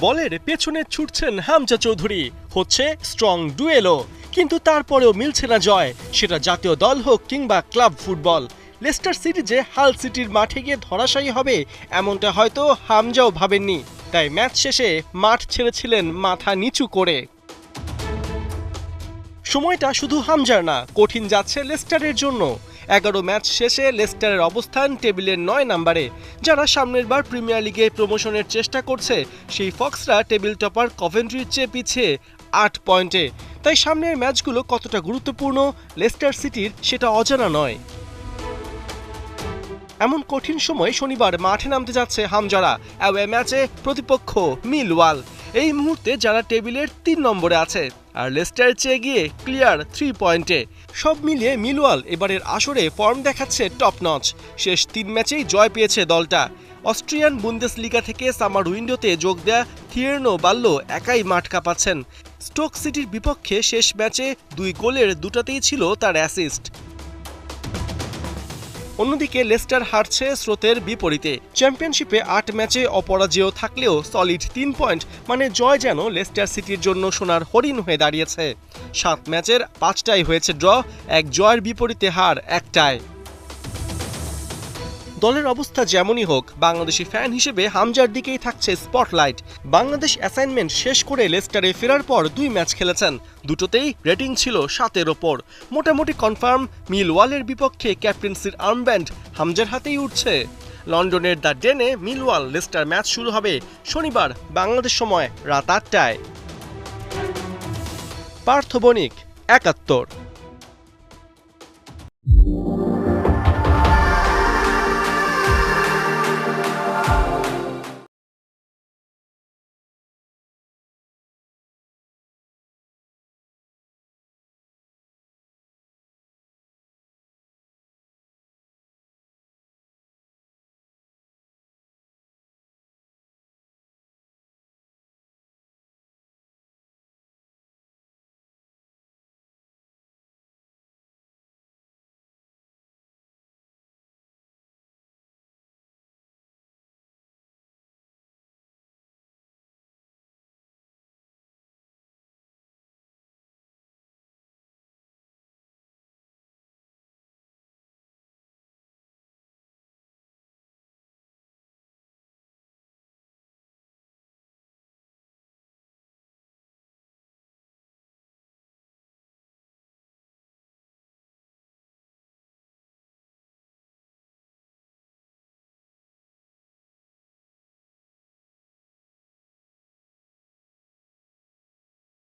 বলের পেছনে ছুটছেন হামজা চৌধুরী। হচ্ছে স্ট্রং ডুয়েলো কিন্তু তারপরেও মিলছে না জয়। সেটা জাতীয় দল হোক কিংবা ক্লাব ফুটবল। লেস্টার সিরিজে হাল সিটির মাঠে গিয়ে ধরাশায়ী হবে এমনটা হয়তো হামজাও ভাবেননি। তাই ম্যাচ শেষে মাঠ ছেড়েছিলেন মাথা নিচু করে। সময়টা শুধু হামজার না, কঠিন যাচ্ছে লেস্টারের জন্য। এগারো ম্যাচ শেষে লেস্টারের অবস্থান টেবিলের নয় নম্বরে। যারা সামনের বার প্রিমিয়ার লিগে প্রমোশনের চেষ্টা করছে, সেই ফক্সরা টেবিল টপার কভেন্ট্রির চেয়ে পিছিয়ে আট পয়েন্টে। তাই সামনের ম্যাচগুলো কতটা গুরুত্বপূর্ণ লেস্টার সিটির সেটা অজানা নয়। এমন কঠিন সময় শনিবার মাঠে নামতে যাচ্ছে হামজারা। অ্যাওয়ে ম্যাচে প্রতিপক্ষ মিলওয়াল। এই মুহূর্তে যারা টেবিলের তিন নম্বরে আছে আর লেস্টার চেয়ে গিয়ে ক্লিয়ার থ্রি পয়েন্টে, সব মিলিয়ে মিলওয়াল এবারের আসরে ফর্ম দেখাচ্ছে টপ নচ শেষ তিন ম্যাচেই জয় পেয়েছে দলটা। অস্ট্রিয়ান বুন্দেসলিগা থেকে সামার উইন্ডোতে যোগ দেয়া থিয়ের্নো বাল্লো একাই মাঠ কাঁপাচ্ছেন। স্টোক সিটির বিপক্ষে শেষ ম্যাচে দুই গোলের দুটাতেই ছিল তার অ্যাসিস্ট অন্যদিকে লেস্টার হারছে স্রোতের বিপরীতে। চ্যাম্পিয়নশিপে আট ম্যাচে অপরাজেয় থাকলেও সলিড তিন পয়েন্ট মানে জয় যেন লেস্টার সিটির জন্য সোনার হরিণ হয়ে দাঁড়িয়েছে। সাত ম্যাচের পাঁচটাই হয়েছে ড্র, এক জয়ের বিপরীতে হার একটায়। দলের অবস্থা যেমনই হোক, বাংলাদেশি ফ্যান হিসেবে হামজার দিকেই থাকছে স্পটলাইট বাংলাদেশ অ্যাসাইনমেন্ট শেষ করে লেস্টারে ফেরার পর দুই ম্যাচ খেলেছেন। দুটোতেই রেটিং ছিল সাতের ওপর। মোটামুটি কনফার্ম মিল ওয়ালের বিপক্ষে ক্যাপ্টেন্সির আর্মব্যান্ড হামজার হাতেই উঠছে। লন্ডনের দ্য ডেনে মিলওয়াল লেস্টার ম্যাচ শুরু হবে শনিবার, বাংলাদেশ সময় রাত আটটায়। পার্থ বণিক, একাত্তর।